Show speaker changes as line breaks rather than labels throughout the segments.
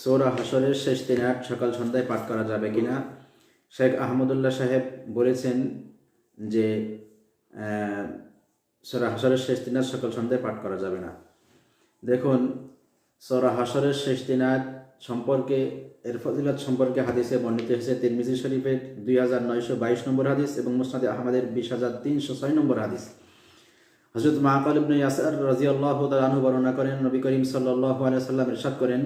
সৌরা হাসরের শেষ দিন সকাল সন্ধ্যায় পাঠ করা যাবে কিনা? শেখ আহমদুল্লাহ সাহেব বলেছেন যে সৌরা হাসরের শেষ দিন সকাল সন্ধ্যায় পাঠ করা যাবে না। দেখুন, সৌরা হাসরের শেষ দিনাত সম্পর্কে, এর ফজিলত সম্পর্কে হাদিসে বর্ণিত হয়েছে তিরমিজি শরীফের দুই হাজার নয়শো বাইশ নম্বর হাদিস এবং মুসনাদে আহমদের বিশ হাজার তিনশো ছয় নম্বর হাদিস। হজরত মাহকাল ইবনে ইয়াসার রাজিয়াল্লাহ তালাহু বর্ণনা করেন, নবী করিম সাল্লাহ আলাইসাল্লাম ইরশাদ করেন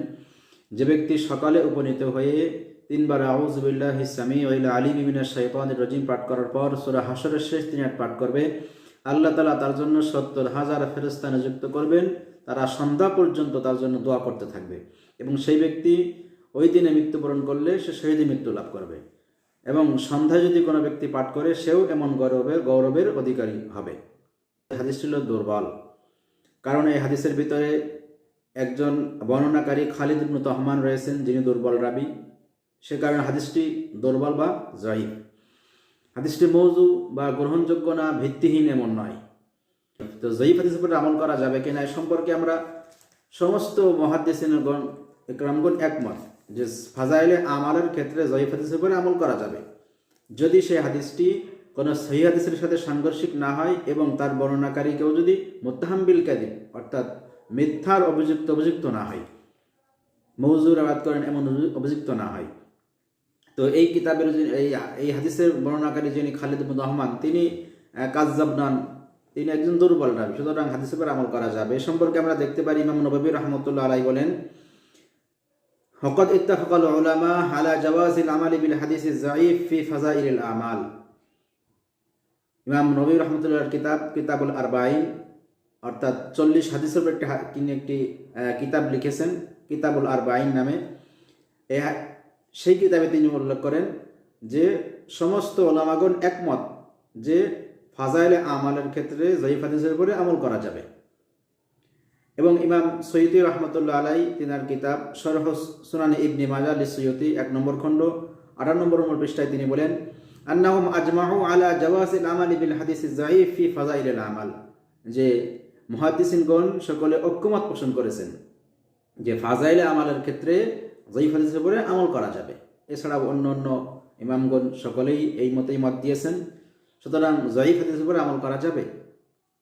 যে ব্যক্তি সকালে উপনীত হয়ে তিনবার আউজবিল্লাহ ইসামি ওইলা আলী মিমিনের শাইতানের রজিম পাঠ করার পর সুরা হাসরের শেষ এক পাঠ করবে। আল্লাহ তালা তার জন্য সত্তর হাজার ফেরস্তা নিযুক্ত করবেন। তারা সন্ধ্যা পর্যন্ত তার জন্য দোয়া করতে থাকবে। এবং সেই ব্যক্তি ওই দিনে মৃত্যুবরণ করলে সে শহীদে মৃত্যু লাভ করবে। এবং সন্ধ্যায় যদি কোনো ব্যক্তি পাঠ করে, সেও এমন গৌরবের গৌরবের অধিকারী হবে। হাদিস ছিল দুর্বল। কারণ এই হাদিসের ভিতরে একজন বর্ণনাকারী খালিদ ইবনু তহমান রয়েছেন, যিনি দুর্বল রাবি। সে কারণে হাদিসটি দুর্বল বা জয়ীফ। হাদিসটি মৌজু বা গ্রহণযোগ্য না, ভিত্তিহীন এমন নয়। তো জয়ীফ হাদিসের উপরে আমল করা যাবে কিনা এ সম্পর্কে আমরা সমস্ত মহাদ্দেশিনগণ একরামগণ একমত যে ফাজাইলে আমালের ক্ষেত্রে জয়ীফ হাদিসের উপরে আমল করা যাবে। যদি সেই হাদিসটি কোনো সহি হাদিসের সাথে সাংঘর্ষিক না হয় এবং তার বর্ণনাকারী কেউ যদি মোত্তাহাম্বিল কাদিব অর্থাৎ মিথ্যার অভিযুক্ত অভিযুক্ত না হয়। মৌজুর আবাদ করেন এমন অভিযুক্ত না হয়। তো এই কিতাবের এই এই হাদিসের বর্ণনাকারী যিনি খালিদ ইবনে রহমান তিনি কাজ্জাব নন। তিনি একজন দুর্বল রাবি সুতরাং হাদিসের উপর আমল করা যাবে। এ সম্পর্কে আমরা দেখতে পারি ইমাম নবী রহমতুল্লাহ আলাই বলেন হকত ইত্তাফাকাল উলামা আলা জাওয়াজিল আমালি বিল হাদিস জাইফ ফি ফাজাইলিল আমাল। ইমাম নবী রহমতুল্লাহর কিতাব কিতাবুল আরবাইন অর্থাৎ চল্লিশ হাদিসের একটি তিনি একটি কিতাব লিখেছেন, কিতাবুল আর বাইন নামে সেই কিতাবে তিনি উল্লেখ করেন যে, সমস্ত ওলামাগণ একমত যে, ফাজাইলে আমালের ক্ষেত্রে জয়ীফ হাদিসের উপরে আমল করা যাবে। এবং ইমাম সৈয়দি রহমতুল্লাহ আলাই তিনার কিতাব সরহ সুনানি ইবনি মাজা আলী সৈয়দি এক নম্বর খণ্ড, আঠারো নম্বর নম্বর পৃষ্ঠায় তিনি বলেন, আন্নাহুম আজমাহু আলা জওয়াসিল আমালি বিল হাদিস জাইফ ফি ফাজাইলিল আমাল। যে মুহাদ্দিসিনগণ সকলে ঐক্যমত পোষণ করেছেন যে ফাজাইলে আমালের ক্ষেত্রে জয়ীফ হাদিসের উপরে আমল করা যাবে। এছাড়াও অন্য অন্য ইমামগণ সকলেই এই মতেই মত দিয়েছেন, সুতরাং জয়ীফ হাদিসের উপরে আমল করা যাবে।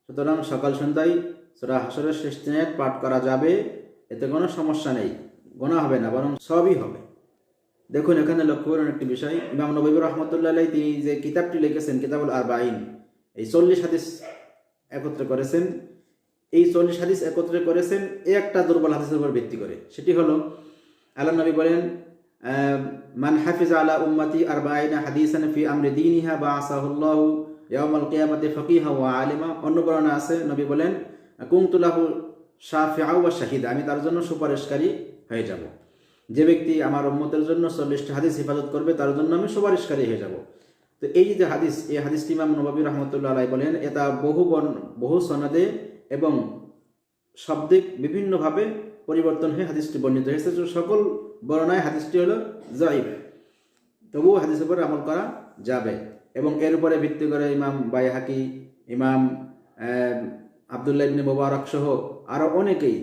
সুতরাং সকাল সন্ধ্যায় সুরা হাসরের শেষ দিনে পাঠ করা যাবে, এতে কোনো সমস্যা নেই গোনা হবে না, বরং সবই হবে। দেখুন, এখানে লক্ষ্য করুন একটি বিষয়। ইমাম নবী রহমতুল্লাহ তিনি যে কিতাবটি লিখেছেন, কিতাবুল আর বাইন এই চল্লিশ হাদিস একত্রে করেছেন। এই চল্লিশ হাদিস একত্রে করেছেন একটা দুর্বল হাদিসের উপর ভিত্তি করে। সেটি হলো, আল্লাহ নবী বলেন মান হাফিজ আলা উম্মতি আর বাইনা হাদিসান ফি আমরি দিনিহা বা আসাহুল্লাহ ইয়াউমাল কিয়ামাতে ফকিহা ওয়া আলিমা। অন্য বর্ণনা আছে, নবী বলেন কুমতুলাহু শাফিআ ওয়া শাহিদা, আমি তার জন্য সুপারিশকারী হয়ে যাব। যে ব্যক্তি আমার উম্মতের জন্য চল্লিশটি হাদিস হেফাজত করবে, তার জন্য আমি সুপারিশকারী হয়ে যাব। তো এই যে হাদিস, এই হাদিসটি ইমাম নবাবী রহমতুল্লাহ আলাই বলেন, এটা বহু বহু সনদে এবং শব্দিক বিভিন্নভাবে পরিবর্তন হয়ে হাদিসটি বর্ণিত হয়েছে। সকল বর্ণায় হাদিসটি হলো জয়ীব তবুও হাদিসের উপরে আমল করা যাবে। এবং এর উপরে ভিত্তি করে ইমাম বাইহাকি, ইমাম আবদুল্লাহ ইবনে মোবারক সহ আরও অনেকেই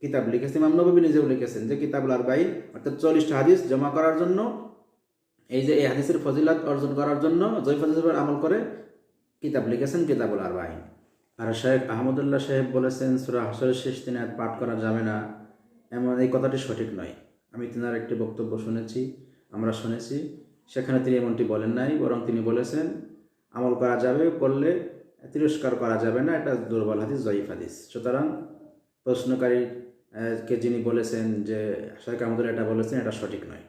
কিতাব লিখেছেন ইমাম নবী নিজেও লিখেছেন যে কিতাবুল আর বাইন অর্থাৎ চল্লিশটা হাদিস জমা করার জন্য, এই যে এই হাদিসের ফজিলাত অর্জন করার জন্য জয়ীফ হাদিসের আমল করে কিতাব লিখেছেন কিতাবুল বাইন আর শেখ আহমদুল্লাহ সাহেব বলেছেন, সুরা হাসরের শেষ দিনে আর পাঠ করা যাবে না। এমন এই কথাটি সঠিক নয়। আমি তেনার একটি বক্তব্য শুনেছি, আমরা শুনেছি। সেখানে তিনি এমনটি বলেন নাই, বরং তিনি বলেছেন, আমল করা যাবে, করলে তিরস্কার করা যাবে না। এটা দুর্বল হাদিস, জয়ীফ হাদিস। সুতরাং প্রশ্নকারী কে যিনি বলেছেন যে শেখ আহমদুল্লাহ এটা বলেছেন, এটা সঠিক নয়।